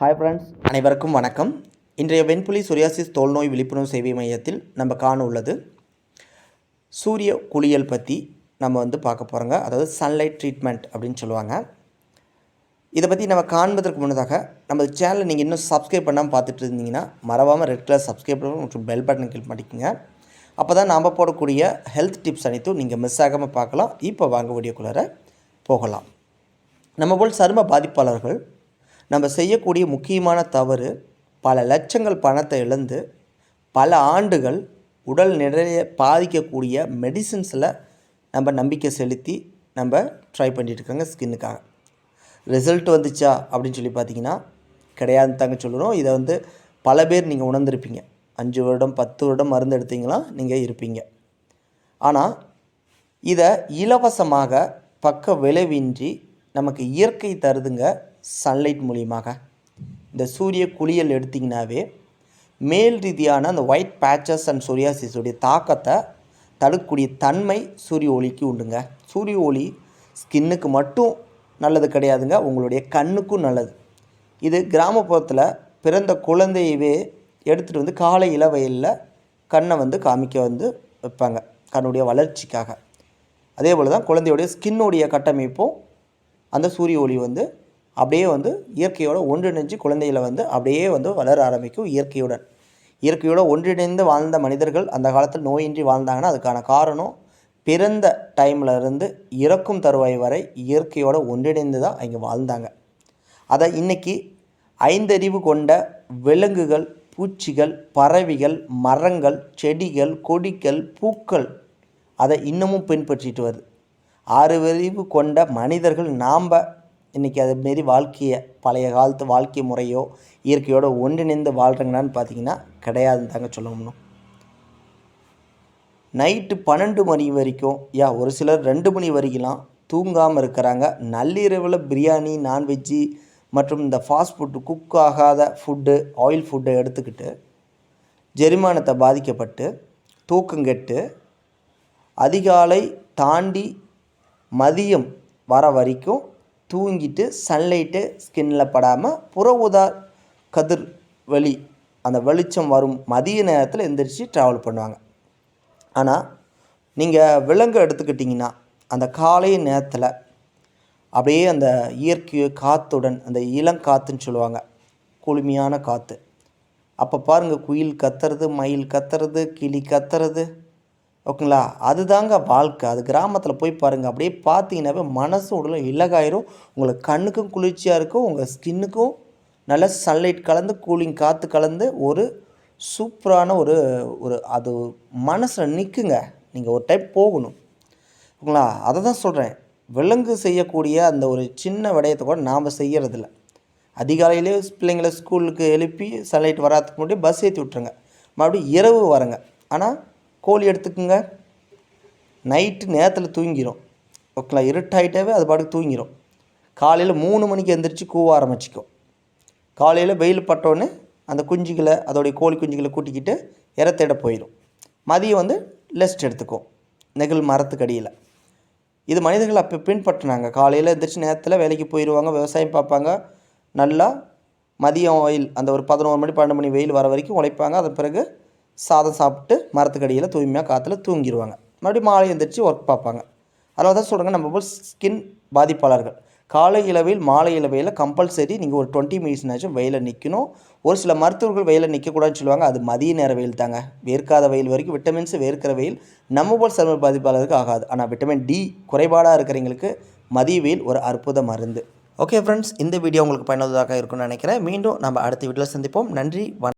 Hi friends அனைவருக்கும் வணக்கம். இன்றைய வெண்புலி சுரியாசிஸ் தோல்நோய் விழிப்புணர்வு சேவை மையத்தில் நம்ம காண உள்ளது சூரிய குளியல் பற்றி நம்ம வந்து பார்க்க போகிறோங்க அதாவது சன்லைட் ட்ரீட்மெண்ட் அப்படின்னு சொல்லுவாங்க. இதை பற்றி நம்ம காண்பதற்கு முன்னதாக நம்ம சேனலை நீங்கள் இன்னும் சப்ஸ்கிரைப் பண்ணாமல் பார்த்துட்டு இருந்தீங்கன்னா மறவாமல் ரெட் கலர் சப்ஸ்கிரைப் பண்ணணும் மற்றும் பெல் பட்டன் கிளிக் பண்ணிக்கோங்க. அப்போ தான் நாம் போடக்கூடிய ஹெல்த் டிப்ஸ் அனைத்தும் நீங்கள் மிஸ் ஆகாமல் பார்க்கலாம். இப்போ வாங்க வீடியோக்குள்ளார போகலாம். நம்ம போல் சரும பாதிப்பாளர்கள் நம்ம செய்யக்கூடிய முக்கியமான தவறு பல லட்சங்கள் பணத்தை இழந்து பல ஆண்டுகள் உடல் நிறைய பாதிக்கக்கூடிய மெடிசின்ஸில் நம்ம நம்பிக்கை செலுத்தி நம்ம ட்ரை பண்ணிட்டு இருக்கோங்க ஸ்கின்னுக்காக ரிசல்ட் வந்துச்சா அப்படின்னு சொல்லி பார்த்தீங்கன்னா கிடையாதுன்னு தாங்க சொல்லணும் இதை வந்து பல பேர் நீங்கள் உணர்ந்திருப்பீங்க. அஞ்சு வருடம் பத்து வருடம் மருந்து எடுத்தீங்கன்னா நீங்கள் இருப்பீங்க. ஆனால் இதை இலவசமாக பக்க விளைவின்றி நமக்கு இயற்கை தருதுங்க சன்லைட் மூலியமாக. இந்த சூரிய குளியல் எடுத்திங்கனாவே மேல் ரீதியான அந்த ஒயிட் பேச்சஸ் அண்ட் சூரியாசிஸுடைய தாக்கத்தை தடுக்கக்கூடிய தன்மை சூரிய ஒளிக்கு உண்டுங்க. சூரிய ஒளி ஸ்கின்னுக்கு மட்டும் நல்லது கிடையாதுங்க உங்களுடைய கண்ணுக்கும் நல்லது. இது கிராமப்புறத்தில் பிறந்த குழந்தையவே எடுத்துகிட்டு வந்து காலை இளவயலில் கண்ணை வந்து காமிக்க வந்து வைப்பாங்க கண்ணுடைய வளர்ச்சிக்காக. அதே போல் தான் குழந்தையுடைய ஸ்கின்னுடைய கட்டமைப்பும் அந்த சூரிய ஒளி வந்து அப்படியே வந்து இயற்கையோடு ஒன்றிணைஞ்சு குழந்தைகளை வந்து அப்படியே வந்து வளர ஆரம்பிக்கும் இயற்கையுடன். இயற்கையோடு ஒன்றிணைந்து வாழ்ந்த மனிதர்கள் அந்த காலத்தில் நோயின்றி வாழ்ந்தாங்கன்னா அதுக்கான காரணம் பிறந்த டைமில் இருந்து இறக்கும் தருவாய் வரை இயற்கையோடு ஒன்றிணைந்து தான் இங்கே வாழ்ந்தாங்க. அதை இன்றைக்கி ஐந்தறிவு கொண்ட விலங்குகள் பூச்சிகள் பறவைகள் மரங்கள் செடிகள் கொடிகள் பூக்கள் அதை இன்னமும் பின்பற்றிட்டு வருது. ஆறு அறிவு கொண்ட மனிதர்கள் நாம் இன்றைக்கி அதுமாரி வாழ்க்கையை பழைய காலத்து வாழ்க்கை முறையோ இயற்கையோடு ஒன்றிணைந்து வாழ்கிறாங்களான்னு பார்த்தீங்கன்னா கிடையாதுன்னு தாங்க சொல்லணும் நைட்டு பன்னெண்டு மணி வரைக்கும் யா ஒரு சிலர் ரெண்டு மணி வரைக்கும்லாம் தூங்காமல் இருக்கிறாங்க. நள்ளிரவில் பிரியாணி நான்வெஜ்ஜி மற்றும் இந்த ஃபாஸ்ட் ஃபுட்டு குக் ஆகாத ஃபுட்டு ஆயில் ஃபுட்டை எடுத்துக்கிட்டு ஜெரிமானத்தை பாதிக்கப்பட்டு தூக்கங்கெட்டு அதிகாலை தாண்டி மதியம் வர வரைக்கும் தூங்கிட்டு சன்லைட்டு ஸ்கின்னில் படாமல் புற ஊதா கதிர் வெளி அந்த வெளிச்சம் வரும் மதிய நேரத்தில் எந்திரிச்சு ட்ராவல் பண்ணுவாங்க. ஆனால் நீங்கள் விலங்கு எடுத்துக்கிட்டிங்கன்னா அந்த காலை நேரத்தில் அப்படியே அந்த இயற்கை காற்றுடன் அந்த இளங்காற்றுன்னு சொல்லுவாங்க குளுமையான காற்று அப்போ பாருங்கள் குயில் கத்துறது மயில் கத்துறது கிளி கத்துறது. ஓகேங்களா? அதுதாங்க வாழ்க்கை. அது கிராமத்தில் போய் பாருங்கள் அப்படியே பார்த்தீங்கன்னாவே மனசு உடலும் இலகாயிரும். உங்களுக்கு கண்ணுக்கும் குளிர்ச்சியாக இருக்கும். உங்கள் ஸ்கின்னுக்கும் நல்ல சன்லைட் கலந்து கூலிங் காற்று கலந்து ஒரு சூப்பரான ஒரு ஒரு அது மனசில் நிற்குங்க நீங்கள் ஒரு டைம் போகணும். ஓகேங்களா? அதை தான் சொல்கிறேன் விலங்கு செய்யக்கூடிய அந்த ஒரு சின்ன விடயத்தை கூட நாம் செய்கிறதில்ல அதிகாலையிலே பிள்ளைங்களை ஸ்கூலுக்கு எழுப்பி சன்லைட் வராதுக்கு முன்னாடி பஸ் ஏற்றி விட்ருங்க மறுபடியும் இரவு வரங்க. ஆனால் கோழி எடுத்துக்கோங்க. நைட்டு நேரத்தில் தூங்கிடும் ஓகேங்களா? இருட்டாயிட்டாவே அது பாட்டுக்கு தூங்கிடும் காலையில் மூணு மணிக்கு எந்திரிச்சு கூவ ஆரம்பிச்சிக்கும். காலையில் வெயில் பட்டோன்னே அந்த குஞ்சுகளை அதோடைய கோழி குஞ்சுகளை கூட்டிக்கிட்டு இறத்திட போயிடும் மதியம் வந்து லெஸ்ட் எடுத்துக்கும். நெகிழ் மரத்துக்கு அடியில். இது மனிதர்கள் அப்போ பின்பற்றினாங்க. காலையில் எந்திரிச்சு நேரத்தில் வேலைக்கு போயிடுவாங்க விவசாயம் பார்ப்பாங்க. நல்லா மதியம் வெயில் அந்த ஒரு பதினோரு மணி பன்னெண்டு மணி வெயில் வர வரைக்கும் உழைப்பாங்க. அதன் பிறகு சாதம் சாப்பிட்டு மரத்துக்கடியில் தூய்மையாக காற்றுல தூங்கிடுவாங்க மறுபடியும் மாலை எழுந்திரிச்சு ஒர்க் பார்ப்பாங்க. அதனால தான் சொல்கிறாங்க நம்ம போல் ஸ்கின் பாதிப்பாளர்கள். காலை இளவையில் மாலை இளவையில் கம்பல்சரி நீங்கள் ஒரு டுவெண்ட்டி மினிட்ஸ்னாச்சும் வெயிலில் நிற்கணும் ஒரு சில மருத்துவர்கள் வெயிலில் நிற்கக்கூடாதுன்னு சொல்லுவாங்க அது மதிய நேர வெயில் தாங்க. வேர்க்காத வெயில் வரைக்கும் விட்டமின்ஸ் வேர்க்கிற வெயில் நம்ம போல் சரும பாதிப்பாளருக்கு ஆகாது. ஆனால் விட்டமின் டி குறைபாடாக இருக்கிறவங்களுக்கு மதிய வெயில் ஒரு அற்புத மருந்து. ஓகே ஃப்ரெண்ட்ஸ் இந்த வீடியோ உங்களுக்கு பயனுள்ளதாக இருக்கும்னு நினைக்கிறேன். மீண்டும் நம்ம அடுத்த வீடியோவில் சந்திப்போம். நன்றி வணக்கம்.